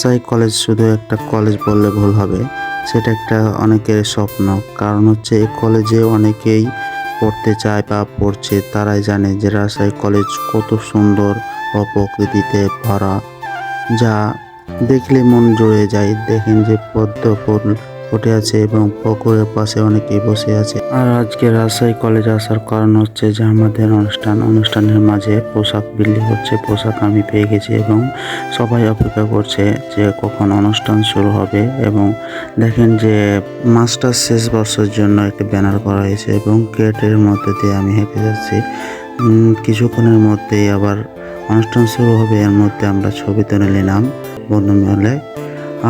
Rajshahi college শুধু একটা college বললে ভুল হবে, সেটা একটা অনেকের স্বপ্ন। কারণ হচ্ছে এই কলেজে অনেকেই পড়তে চায় বা পড়ছে, তারাই জানে যে রাজশাহী কলেজ কত সুন্দর ও প্রকৃতিতে ভরা। যা দেখলে মন জুড়ে যায়। দেখেন যে পদ্ম ফুটে আছে এবং পুকুরের পাশে অনেকেই বসে আছে। আর আজকে রাজশাহী কলেজ আসার কারণ হচ্ছে যে আমাদের অনুষ্ঠান, অনুষ্ঠানের মাঝে পোশাক বিলি হচ্ছে, পোশাক আমি পেয়ে গেছি এবং সবাই অপেক্ষা করছে যে কখন অনুষ্ঠান শুরু হবে এবং দেখেন যে মাস্টার শেষ বর্ষের জন্য একটি ব্যানার করা হয়েছে এবং গেটের মধ্যে দিয়ে আমি হেঁটে যাচ্ছি। কিছুক্ষণের মধ্যেই আবার অনুষ্ঠান শুরু হবে, এর মধ্যে আমরা ছবি তুলে নিলাম। বন্ধু মিলে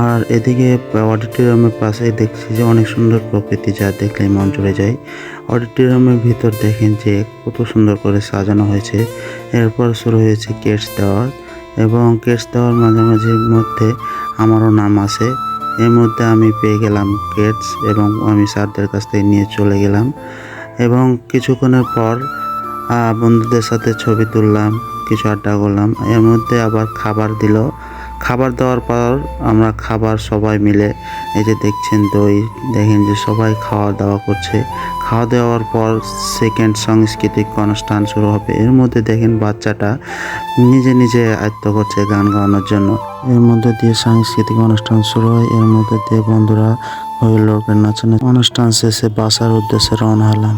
আর এদিকে অডিটোরিয়ামের পাশে দেখছি যে অনেক সুন্দর প্রকৃতি যা দেখলে মন জুড়ে যায়। অডিটোরিয়ামের ভিতর দেখেন যে কত সুন্দর করে সাজানো হয়েছে। এরপর শুরু হয়েছে কেটস দেওয়ার এবং কেটস দেওয়ার মাঝামাঝির মধ্যে আমারও নাম আছে। এর মধ্যে আমি পেয়ে গেলাম কেটস এবং আমি স্যারদের কাছ থেকে নিয়ে চলে গেলাম এবং কিছুক্ষণের পর বন্ধুদের সাথে ছবি তুললাম, কিছু আড্ডা করলাম। এর মধ্যে আবার খাবার দিল। খাবার দেওয়ার পর আমরা খাবার সবাই মিলে এই যে দেখছেন দই, দেখেন যে সবাই খাওয়া দাওয়া করছে। খাওয়া দাওয়ার পর সেকেন্ড সাংস্কৃতিক অনুষ্ঠান শুরু হবে। এর মধ্যে দেখেন বাচ্চাটা নিজে নিজে আয়ত্ত করছে গান গাওয়ানোর জন্য। এর মধ্যে দিয়ে সাংস্কৃতিক অনুষ্ঠান শুরু হয়। এর মধ্যে দিয়ে বন্ধুরা হই লোকের নাচানো অনুষ্ঠান শেষে বাসার উদ্দেশ্যে রওনা হলাম।